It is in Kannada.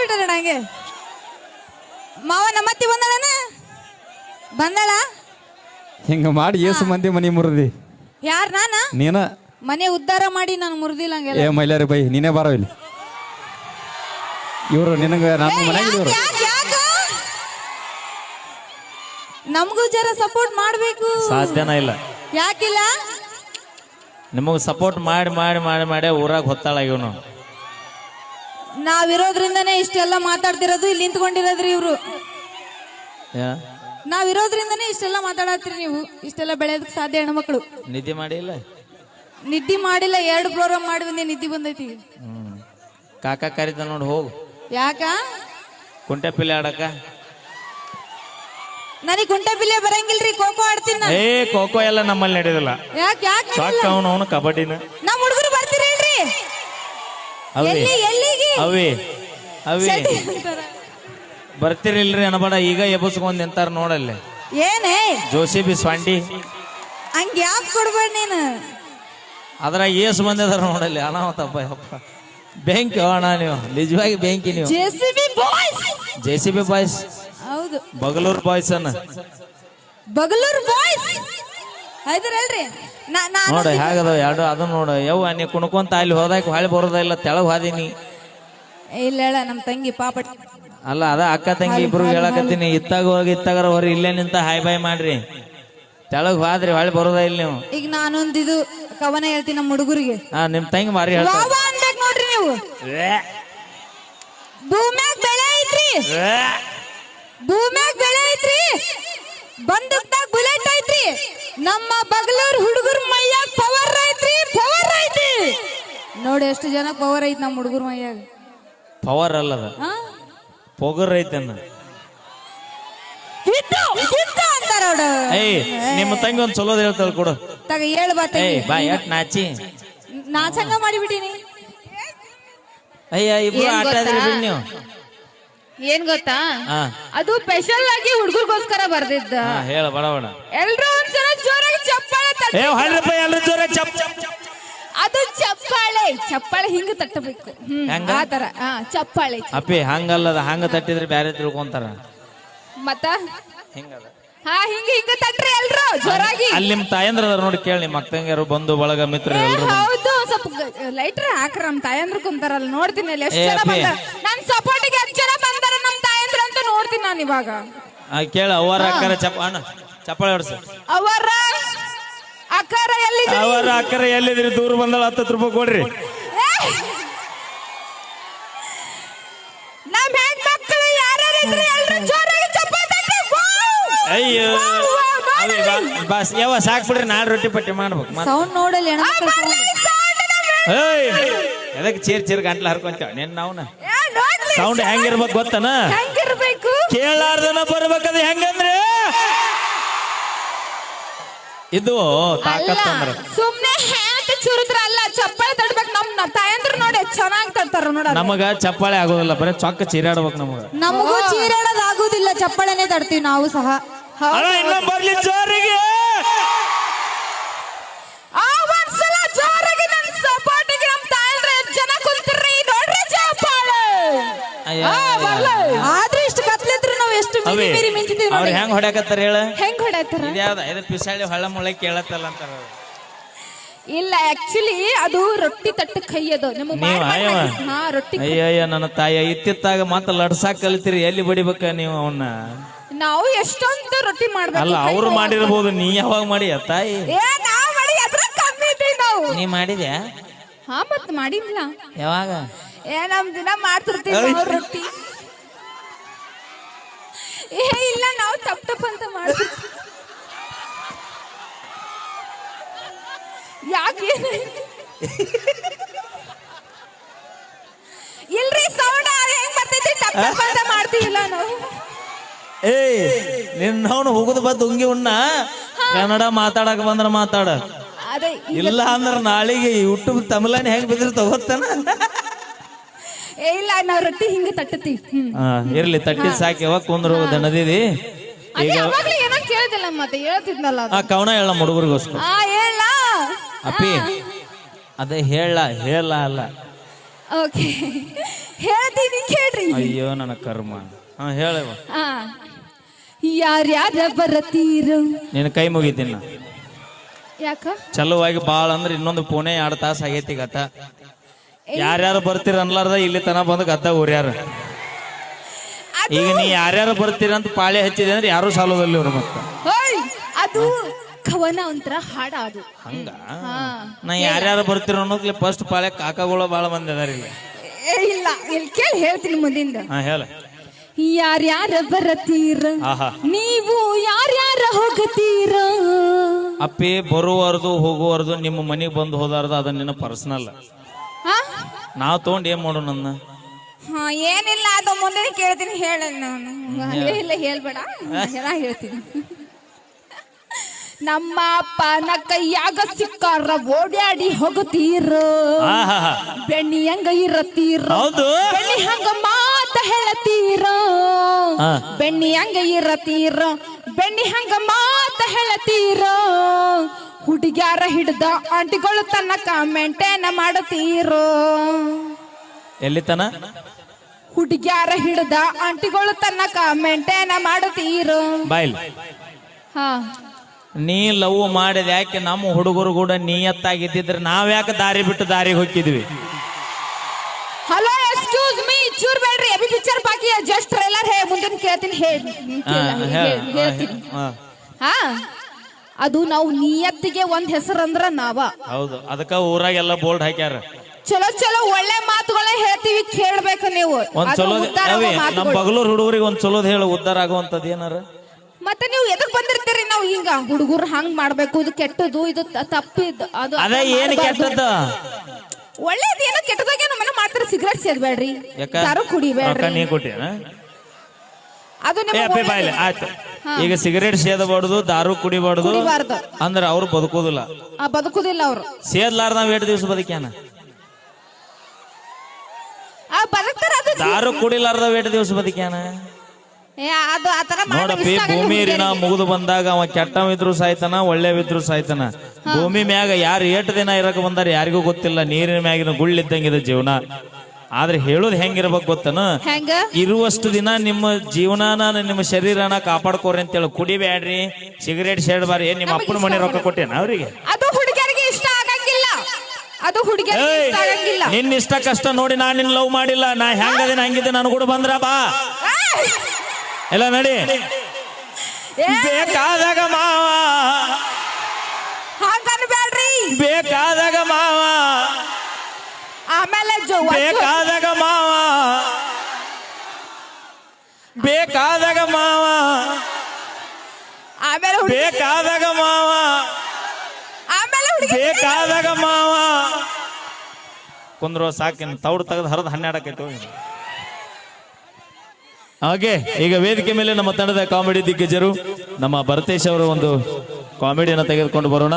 ಬಿಟ್ಟಾರ ನಂಗೆ? ಮಾವ ನಮ್ಮತ್ತಿ ಬಂದಳನ? ಬಂದಳ? ಹಿಂಗ ಮಾಡಿ ಏಸು ಮಂದಿ ಮನಿ ಮುರಿದಿ. ಯಾರ್ ನಾನ? ನೀನ? ಮನೆ ಉದ್ಧಾರ ಮಾಡಿ ನಾನು ಮುರಿದಿಲ್ಲ ಏ ಹಂಗೆಲ್ಲ ಮೈಲಾರಿ ಬೈ ನೀನೇ ಬಾರೋ ಇಲ್ಲಿ. ಇವರು ನಿನಗ ನಮ್ಮ ಮನೆಗೆ ಇವರು ಯಾಕ್- ಯಾಕ್- ಯಾಕ? ನಮಗೂ ಜರ ಸಪೋರ್ಟ್ ಮಾಡ್ಬೇಕು. ಸಾಧ್ಯನ ಇಲ್ಲ. ಯಾಕಿಲ್ಲ? ನಿಮಗೆ ಸಪೋರ್ಟ್ ಮಾಡಿ ಮಾಡಿ ಮಾಡಿ ಮಾಡಿ ಊರಾಗ ಹೊತ್ತಾಳ ಇವನು. ನಾವಿರೋದ್ರಿಂದನೇ ಇಷ್ಟೆಲ್ಲ ಮಾತಾಡ್ತಿರೋದು ಇಲ್ಲಿ ನಿಂತ್ಕೊಂಡಿರೋದ್ರಿ ಇವ್ರು. ನಾವಿರೋದ್ರಿಂದನೇ ಇಷ್ಟೆಲ್ಲ ಮಾತಾಡತ್ರಿ ನೀವು. ಇಷ್ಟೆಲ್ಲ ಬೆಳೆಯೋದಕ್ಕೆ ಸಾಧ್ಯ ಹೆಣ್ಮಕ್ಳು. ನಿದ್ದೆ ಮಾಡಿಲ್ಲ? ನಿದ್ದೆ ಮಾಡಿಲ್ಲ ಎರಡು ಪ್ರೋಗ್ರಾಮ್ ಮಾಡಿ ಬಂದೆ ನಿದ್ದೆ ಬಂದೈತಿ. ಹ್ಮ್. ಕಾಕ ಕರೀತ ನೋಡಿ ಹೋಗು. ಯಾಕ? ಕುಂಟೆ ಪಿಲ್ಲೆ ಆಡಕ? ನನಗೆ ಕುಂಟೆ ಪಿಲ್ಲೆ ಬರಂಗಿಲ್ರಿ ಖೋಖೋ ಆಡ್ತೀನಿ ನಾನು. ಏ ಕೋಕೋ ಎಲ್ಲ ನಮ್ಮಲ್ಲಿ ನಡೆಯೋದಿಲ್ಲ ಯಾಕೆ ಯಾಕೆ ಸಾಕ ಅವನು ಅವನು ಕಬಡ್ಡಿನ. ನಮ್ಮ ಹುಡುಗರು ಬರ್ತೀರೇನ್ರಿ? ಹೇಳ್ರಿ ಎಲ್ಲಿ ಎಲ್ಲಿಗೆ ಅವಿ ಅವಿ. ಬರ್ತಿರಿಲ್ರಿ ಅನ್ಬೇಡ ಈಗ ಎಬ್ಬಸ್ಕೊಂಡ್ ನಿಂತಾರ ನೋಡಲ್ಲಿ. ಏನೇ? ಜೋಸಿಬಿ ಸ್ವಾಂಡಿ. ಹಂಗ ಯಾಕೆ ಕೊಡ್ಬೇಡ ನೀನು? ಅದ್ರ ಏಸ್ ಬಂದಿದಾರ ನೋಡಲ್ಲಿ ಅನಾಹುತಪ್ಪ ಯಪ್ಪ ಬೆಂಕಿ ಅಣ್ಣ ನೀವು ನಿಜವಾಗಿ ಬೆಂಕಿ ನೀವು. JCB B boys. JCB boys. ಹೌದು. ಬಗಲೂರ್ ಬಾಯ್ಸ್ ಅನ್ನ. ಬಗಲೂರ್ ಬಾಯ್ಸ್. ನೋಡ ಹೇಗದ ಎರಡು ಅದನ್ನ ನೋಡ. ಯವ್ವ ನೀ ಕುಣ್ಕೊಂತ ಅಲ್ಲಿ ಹೋದಾಗ ಹೊಳೆ ಬರೋದಿಲ್ಲ ತೆಳಗ್ ಹೋದಿನಿ ಇಲ್ಲ ಹೇಳ ನಮ್ಮ ತಂಗಿ ಪಾಪ ಅಲ್ಲ ಅದ ಅಕ್ಕ ತಂಗಿ ಇಬ್ರು ಹೇಳಕತ್ತೀನಿ. ಇತ್ತಾಗ ಹೋಗಿ ಇತ್ತಾಗರ ಹೊರಿ ಇಲ್ಲೇ ನಿಂತ ಹಾಯ್ ಬಾಯ್ ಮಾಡ್ರಿ. ತೆಳಗ್ ಹೋದ್ರಿ ಹೊಳ್ಳಿ ಬರೋದ ಇಲ್ಲ ನೀವು. ಈಗ ನಾನೊಂದು ಇದು ಕವನ ಹೇಳ್ತೀನಿ ನಮ್ಮ ಹುಡುಗರಿಗೆ. ಹಾ ನಿಮ್ ತಂಗಿ ಮಾರಿ ಹೇಳ್ತಾರೆ ಬಾಬಾ ಅನ್ಬೇಕು ನೋಡ್ರಿ ನೀವು. ಭೂಮ್ಯಾಗ ಬೆಳೆ ಐತ್ರಿ. ಭೂಮ್ಯಾಗ ಬೆಳೆ ಐತ್ರಿ. ಬಂದೂಕ್ದಾಗ ಬುಲೆಟ್ ಐತ್ರಿ. ನಮ್ಮ ಬಗಲೂರ್ ಹುಡುಗರ ಮೈಯಾಗ ಪವರ್ ಐತ್ರಿ ಪವರ್ ಐತಿ ನೋಡಿ ಎಷ್ಟು ಜನ ಪವರ್ ಐತಿ ನಮ್ಮ ಹುಡುಗರ ಮೈಯಾಗ. ಪವರ್ ಅಲ್ಲದ. ಹಾ? ಪೊಗರ್ ಐತನ್ನ ಏಯ್ ನಿಮ್ಮ ತಂಗಿ ಒಂದ್ ಚಲೋದ್ ಹೇಳ್ತಾಳ ಕೊಡು. ತಗ ಹೇಳ ಬಾ ತಂಗಿ. ಏಯ್ ಬಾ ಎಟ್ ನಾಚಿ. ನಾಚಂಗ ಮಾಡಿಬಿಟ್ಟಿನಿ. ಅಯ್ಯ ಇಬ್ರು ಏನ್ ಆಟ ಗೊತ್ತಾ? ಆದ್ರಿ ಬಿಡ್ ನೀವು. ಏನ್ ಗೊತ್ತಾ? ಹಾ. ಅದು ಸ್ಪೆಷಲ್ ಆಗಿ ಹುಡುಗರ್ಗೋಸ್ಕರ ಬರ್ದಿದ್ದ. ಹಾ ಹೇಳ ಬಡ ಬಡ. ಎಲ್ರು ಒಂದ್ಸಲ ಜೋರಾಗಿ ಚಪ್ಪಾಳೆ ತಟ್ಟಿ ಏ ಹಳ್ರಪ್ಪ ಜೋರ ಚಪ್ ಅದು ಚಪ್ಪಾಳೆ. ಚಪ್ಪಾಳೆ ಹಿಂಗ ತಟ್ಟಬೇಕು. ಹ್ಮ್ ಹೆಂಗ? ಆತರ ಹಾ ಚಪ್ಪಾಳೆ. ಅಪ್ಪಿ ಹಂಗಲ್ಲದ ಹಂಗ ತಟ್ಟಿದ್ರೆ ಬ್ಯಾರೆ ತಿಳ್ಕೊಂತಾರ. ಮತ್ತ? ಹಿಂಗದ. ಹಾ ಹಿಂಗ ಹಿಂಗ ತಟ್ರಿ ಎಲ್ರು ಜೋರಾಗಿ. ಅಲ್ಲಿ ನಿಮ್ ತಾಯಂದ್ರ ಅದಾರ ನೋಡಿ ಕೇಳಿ ನಿಮ್ಮ ಅಕ್ಕಂಗ್ಯಾರು ಬಂಧು ಬಳಗ ಮಿತ್ರ ಏ, ಎಲ್ರು ಹೌದು ಸ್ವಲ್ಪ ಲೈಟ್ರ್ ಹಾಕ್ರ ನಮ್ ತಾಯಂದ್ರು ಕುಂತಾರಲ್ಲ ನೋಡ್ತೀನಿ ಅಲ್ಲಿ. ಎಷ್ಟು ಏ, ಜನ ಅಪ್ಪಿ. ಬಂದಾರ? ನನ್ ಸಪೋರ್ಟಿಗೆ ಎಷ್ಟು ಜನ ಬಂದಾರ ನಮ್ ತಾಯಂದ್ರ ಅಂತ ನೋಡ್ತೀನಿ ನಾನು ಇವಾಗ. ಆ, ಕೇಳ ಅವರ ಅಕ್ಕರ ಚಪ್ಪ ಅಣ್ಣ ಚಪ್ಪಾಳೆ ಹೊಡ್ಸ. ಅವರ ಎಲ್ಲಿ ಅಕ್ಕರೆ ಎಲ್ಲಿದ್ರಿ ದೂರ ಬಂದಳ ಹತ್ತತ್ತು ರೂಪಾಯಿ ಕೊಡ್ರಿ. ನಮ್ ಹೆಣ್ಮಕ್ಳು ಯಾರ್ಯಾರು ಇದ್ರು ಎಲ್ರು ಜೋರಾಗಿ ಚಪ್ಪಾಳೆ ತಟ್ಟಿ ವಾವ್! ಅಯ್ಯೋ ಅವಿ ಬಾ- ಬಾಸ್ ಯಾವ ಸಾಕ್ ಬಿಡ್ರಿ ನಾಳೆ ರೊಟ್ಟಿ ಪಟ್ಟಿ ಮಾಡ್ಬೇಕು ಮತ್ತ್- ಸೌಂಡ್ ನೋಡಲಿ ಹೆಣ್ಮಕ್ಳು sound. ಏಯ್ ಎದಕ್ ಚೀರ್ ಚೀರ್ ಗಂಟ್ಲ ಹರ್ಕೊಂತೇವ? ನಿನ್ ನಾವ್ನ. ಏ, ನೋಡ್ಲಿ ಸೌಂಡ್ ಹೆಂಗಿರ್ಬೇಕು ಗೊತ್ತನ? ಹೆಂಗಿರ್ಬೇಕು? ಕೇಳಾರ್ದನ ಬರ್ಬೇಕದ ಹೆಂಗಂದ್ರೆ? ಇದು ಸುಮ್ನೆ ಹ್ಯಾಂತ ಚುರುದ್ರ ಅಲ್ಲ ಚಪ್ಪಾಳೆ ತಡ್ಬೇಕು ನಮ್ ತಾಯಂದ್ರ ನೋಡಿ ಚೆನ್ನಾಗಿ ತಡ್ತಾರ ನೋಡ ನಮಗ ಚಪ್ಪಾಳೆ ಆಗೋದಿಲ್ಲ ಬರೀ ಚೊಕ್ಕ ಚೀರಾಡ್ಬೇಕು ನಮಗ. ನಮಗೂ ಚೀರಾಡೋದಾಗುದಿಲ್ಲ ಚಪ್ಪಾಳೆನೆ ಚಪ್ಪಳನೆ ತಡ್ತೀವಿ ನಾವು ಸಹ. ಹೌದು ಇನ್ನ ಬರ್ಲಿ ಜೋರಿಗೆ. ಅವ್ರ ಹೆಂಗ್ ಹೊಡ್ಯಾಕತ್ತಾರ ಹೇಳ? ಹೆಂಗ್ ಹೊಡ್ಯಾತಾರ ಇದ್ಯಾವ್ದ ಇದು ಪಿಸಾಳಿ ಹೊಳ್ಳ ಮುಳ್ಳ ಕೇಳತ್ತಲ್ಲ ಅಂತಾರ ಅವ್ರು. ಇಲ್ಲ ಆಕ್ಚುಲಿ ಅದು ರೊಟ್ಟಿ ತಟ್ಟ ಕೈ ಅದು. ನಿಮ್ಮ ನೀವ್ ಅಯ್ಯವ ಹಾ ರೊಟ್ಟಿ ಅಯ್ಯಯ್ಯ ನನ್ನ ತಾಯಿ ಇತ್ತಿತ್ತಾಗ ಮತ್ತೆ ಲಡ್ಸಾಕ್ ಕಲಿತೀರಿ ಎಲ್ಲಿ ಬಡಿಬೇಕ ನೀವು ಅವನ್ನ ನಾವು ಎಷ್ಟೊಂದು ರೊಟ್ಟಿ ಮಾಡ್ಬೇಕು ಅಲ್ಲ ಕೈ ಅವ್ರು. ಮಾಡಿರ್ಬೋದು ನೀ ಯಾವಾಗ ಮಾಡಿಯ ತಾಯಿ? ಏ ನಾವ್ ಮಾಡಿ ಅದ್ರ ಕಮ್ಮಿ ಇದ್ದೀವಿ ನಾವು. ನೀ ಮಾಡಿದ್ಯಾ? ಹಾ ಮತ್ ಮಾಡಿಲ್ಲ. ಯಾವಾಗ? ಏ ನಮ್ ದಿನ ಮಾಡ್ತಿರ್ತೀವಿ ನಾವು ರೊಟ್ಟಿ. ಏ ಇಲ್ಲ ನಾವು ಟಪ್ ಟಪ್ ಅಂತ ಮಾಡ್ತಿರ್ತೀವಿ ಯಾಕೆ? ಇಲ್ರಿ ಸೌಂಡ್ ಹೆಂಗ್ ಬರ್ತೈತಿ? ಟಪ್ ಟಪ್ ಅಂತ ಮಾಡ್ತೀವಿಲ್ಲ ನಾವು. ಏಯ್ ನಿನ್ನವನು ಹೋಗುದು ಬದ್ ಉಂಗಿ ಉಣ್ಣ. ಕನ್ನಡ ಮಾತಾಡಕ್ ಬಂದ್ರ ಮಾತಾಡ. ಅದೇ ಇಲ್ಲ ಅಂದ್ರ ನಾಳಿಗೆ ಯೂಟ್ಯೂಬ್ ತಮಿಳನ್ ಹೆಂಗ್ ಬಿದ್ರಿ ಗೊತ್ತನ? ಏ ಇಲ್ಲ ನಾವ್ ರೊಟ್ಟಿ ಹಿಂಗ ತಟ್ಟತಿ ಹ್ಮ್. ಇರ್ಲಿ ತಟ್ಟಿ ಸಾಕಿ ಯಾವಾಗ ಕುಂದ್ರ ದಣದಿದಿ ಅದೇ ಈಗ ಅವಾಗ್ಲೇ ಏನೋ ಕೇಳ್ದಿಲ್ಲ ಮತ್ತೆ ಹೇಳ್ತಿದ್ನಲ್ಲ ಅದು. ಆ ಕವನ ಹೇಳ ಹುಡುಗರಿಗೋಸ್ಕರ. ಆ ಹೇಳ. ಅಪ್ಪಿ ಅದೇ ಹೇಳ ಹೇಳ ಅಲ್ಲ. ಓಕೆ. ಹೇಳ್ತೀನಿ ಕೇಳ್ರಿ. ಅಯ್ಯೋ ನನ್ನ ಕರ್ಮ. ಹಾ ಹೇಳವ ಆ ಯಾರ್ಯಾರ ಬರತೀರು ನಿನ್ನ ಕೈ ಮುಗಿತೀನಿ ನಾ. ಯಾಕ? ಚಲುವಾಗಿ ಬಾಳ ಅಂದ್ರೆ ಇನ್ನೊಂದು ಪುಣೆ ಎರಡು ತಾಸು ಆಗೈತಿ ಗತ. ಯಾರ್ಯಾರು ಬರ್ತೀರ ಅನ್ಲಾರ್ದ ಇಲ್ಲಿ ತನ ಬಂದು ಗದ್ದ ಊರ್ಯಾರ. ಈಗ ನೀ ಯಾರ್ಯಾರು ಬರ್ತೀರ ಅಂತ ಪಾಳೆ ಹಚ್ಚಿದೆ ಅಂದ್ರೆ ಯಾರು ಸಾಲೋದಲ್ಲಿ ಅವರು ಮತ್ತೆ. ಹೋಯ್ ಅದು ಕವನ ಒಂಥರ ಹಾಡ ಅದು. ಹಂಗ? ನಾ ಯಾರ್ಯಾರು ಬರ್ತೀರ ಅನ್ನೋದ್ಲಿ ಫಸ್ಟ್ ಪಾಳೆ ಕಾಕಗಳು ಬಾಳ ಮಂದಿ ಅದಾರ ಇಲ್ಲಿ. ಏ, ಇಲ್ಲ ಇಲ್ಲಿ ಕೇಳಿ ಹೇಳ್ತೀನಿ ಮುಂದಿಂದ. ಹಾ ಹೇಳ. ಯಾರ್ಯಾರ ಬರತೀರ? ಆಹಾ. ನೀವು ಯಾರ್ಯಾರ ಹೋಗತೀರ? ಅಪ್ಪಿ ಬರುವಾರ್ದು ಹೋಗುವಾರ್ದು ನಿಮ್ಮ ಮನೆಗೆ ಬಂದು ಹೋದಾರ್ದು ಅದ ನಿನ್ನ ಪರ್ಸನಲ್ ನಾವ್ ತಗೊಂಡ್ ಏನ್ ಮಾಡೋಣ ನನ್ನ ಹಾ ಏನಿಲ್ಲ ಅದು ಮುಂದೆ ಕೇಳ್ತೀನಿ ಹೇಳ ನಾನು. ಇಲ್ಲ ಇಲ್ಲ ಹೇಳ್ಬೇಡ. ಹೇಳ್ತೀನಿ. ನಮ್ಮ ಅಪ್ಪನ ಕೈಯಾಗ ಸಿಕ್ಕಾರ ಓಡಾಡಿ ಹೋಗುತ್ತೀರ ಬೆಣ್ಣಿ ಹಂಗ ಇರತ್ತೀರ ಬೆಣ್ಣಿ ಹಂಗ ಮಾತ ಹೇಳತೀರ? ಹಾ. ಬೆಣ್ಣಿ ಹಂಗ ಇರತೀರ? ಬೆಣ್ಣಿ ಹಂಗ ಮಾತ ಹೇಳತೀರ? ಹುಡುಗ್ಯಾರ ಹಿಡ್ದ ಆಂಟಿಗಳು ತನಕ ಮೇಂಟೈನ್ ಮಾಡತೀರೋ? ಎಲ್ಲಿ ತನ ಹುಡುಗ್ಯಾರ ಹಿಡ್ದ ಆಂಟಿಗಳು ತನಕ ಮೇಂಟೈನ್ ಮಾಡತೀರೋ? ಬಾಯ್ಲ್. ಹಾ. ನೀ ಲವ್ ಮಾಡಿದ ಯಾಕೆ ನಮ್ಮ ಹುಡುಗರು ಕೂಡ ನೀಯತ್ತಾಗಿದ್ದಿದ್ರೆ ನಾವ್ ಯಾಕೆ ದಾರಿ ಬಿಟ್ಟು ದಾರಿ ಹೋಗಿದ್ವಿ? ಹಲೋ ಎಕ್ಸ್ಕ್ಯೂಸ್ ಮೀ ಚೂರ್ ಬೇಡ್ರಿ. ಅಭಿ ಪಿಕ್ಚರ್ ಬಾಕಿ ಜಸ್ಟ್ ಟ್ರೈಲರ್ ಹೇ ಮುಂದಿನ ಕೇಳ್ತೀನಿ. ಹೇಳಿ ಹಾ, ಹೇಳ- ಹಾ, ಹಾ. ಅದು ನಾವು ನಿಯತ್ತಿಗೆ ಒಂದ್ ಹೆಸರು ಅಂದ್ರ ನಾವ. ಹೌದು ಅದಕ್ಕ ಊರಾಗೆಲ್ಲ ಬೋರ್ಡ್ ಹಾಕ್ಯಾರ. ಚಲೋ ಚಲೋ ಒಳ್ಳೆ ಮಾತುಗಳೇ ಹೇಳ್ತೀವಿ ಕೇಳ್ಬೇಕು ನೀವು. ಒಂದ್ ಅದು ಚಲೋ ಉದ್ಧಾರ ಆಗೋ ಅವಿ ನಮ್ಮ ಮಾತುಗಳು. ಬಗಲೂರ್ ಹುಡುಗರಿಗೆ ಒಂದ್ ಚಲೋದ್ ಹೇಳು ಉದ್ದಾರ ಆಗುವಂತದ್ ಏನಾರ? ಮತ್ತೆ ನೀವು ಎದಕ್ ಬಂದಿರ್ತೀರಿ ನಾವು ಹಿಂಗ ಹುಡುಗರು ಹಂಗ್ ಮಾಡ್ಬೇಕು ಇದು ಕೆಟ್ಟದು ಇದು ತ- ಅದು ಅದೇ ಏನ್ ಕೆಟ್ಟದ್ದು? ಒಳ್ಳೇದ್ ಏನೋ ಕೆಟ್ಟದಾಗ ನಮ್ಮನ್ನ ಮಾಡ್ತಾರೆ ಸಿಗರೇಟ್ ಸೇದ್ಬೇಡ್ರಿ. ಯಾಕ? ರೊಕ್ಕ ಕುಡಿಬೇಡ್ರಿ. ನೀ ಅದು ಏ ನಿಮಗೆ ಅಪ್ಪಿ ಬಾಯ್ಲೆ ಆಯ್ತು. ಈಗ ಸಿಗರೇಟ್ ಸೇದಬಾರ್ದು ದಾರು ಕುಡಿಬಾರ್ದು. ಕುಡಿಬಾರ್ದು. ಅಂದ್ರೆ ಅವ್ರು ಬದುಕೋದಿಲ್ಲ ಆ ಬದುಕುದಿಲ್ಲ ಅವ್ರು. ಸೇದ್ಲಾರ ನಾವ್ ಎರಡು ದಿವಸ ಬದುಕ್ಯಾನ? ಆ ಬದುಕ್ತಾರ ಅದು. ದಾರು ಕುಡಿಲಾರ್ದ ಎರಡು ದಿವಸ ಬದುಕ್ಯಾನ? ಏ, ಅದು ಆತರ ನೋಡಪ್ಪಿ ಭೂಮಿ ನಾ ಮುಗಿದು ಬಂದಾಗ ಅವ ಕೆಟ್ಟವಿದ್ರು ಸಾಯ್ತಾನ ಒಳ್ಳೆವಿದ್ರು ಸಾಯ್ತಾನ. ಭೂಮಿ ಮ್ಯಾಗ ಯಾರು ಏಟ್ ದಿನ ಇರಕ್ ಬಂದಾರ ಯಾರಿಗೂ ಗೊತ್ತಿಲ್ಲ ನೀರಿನ ಮ್ಯಾಗಿನ ಗುಳ್ಳಿದ್ದಂಗಿದೆ ಜೀವನ. ಆದ್ರೆ ಹೇಳೋದು ಹೆಂಗಿರ್ಬೇಕು ಗೊತ್ತನ? ಹೆಂಗ? ಇರುವಷ್ಟು ದಿನ ನಿಮ್ಮ ಜೀವನಾನ ನಿಮ್ಮ ಶರೀರನ ಕಾಪಾಡ್ಕೋರಿ ಅಂತೇಳಿ ಕುಡಿಬ್ಯಾಡ್ರಿ ಸಿಗರೇಟ್ ಸೇಡ್ಬಾರಿ ಏನ್ ನಿಮ್ಮ ಅಪ್ಪನ ಮನೆ ರೊಕ್ಕ ಕೊಟ್ಟೇನ ಅವ್ರಿಗೆ? ಅದು ಹುಡುಗಿಯರಿಗೆ ಇಷ್ಟ ಆಗಂಗಿಲ್ಲ. ಅದು ಹುಡುಗಿಯರಿಗೆ ಏಯ್, ಇಷ್ಟ ಆಗಂಗಿಲ್ಲ. ನಿನ್ನ ಇಷ್ಟ ಕಷ್ಟ ನೋಡಿ ನಾನ್ ನಿನ್ ಲವ್ ಮಾಡಿಲ್ಲ. ನಾ ಹೆಂಗದಿನ ಹಂಗಿದ್ದೆ ನಾನು ಕೂಡ ಬಂದ್ರ ಬಾ! ಎಲ್ಲ ನಡಿ. ಏ, ಬೇಕಾದಾಗ ಮಾವ. ಬೇಕಾದಾಗ ಮಾವ. ಬೇಕಾದಾಗ ಮಾವ. ಆಮೇಲೆ ಬೇಕಾದಾಗ ಮಾವ. ಆಮೇಲೆ ಬೇಕಾದಾಗ ಮಾವ. ಕುಂದ್ರೋ ಸಾಕಿನ ತೌಡು ತೆಗೆದು ಹರಿದು ಹನ್ನೆರಡಕ್ಕೈತೆ ಹಾಗೆ ಈಗ ವೇದಿಕೆ ಮೇಲೆ ನಮ್ಮ ತಂಡದ ಕಾಮಿಡಿ ದಿಗ್ಗಜರು ನಮ್ಮ ಭರತೇಶ್ ಅವರ ಒಂದು ಕಾಮಿಡಿಯನ್ನು ತೆಗೆದುಕೊಂಡು ಬರೋಣ.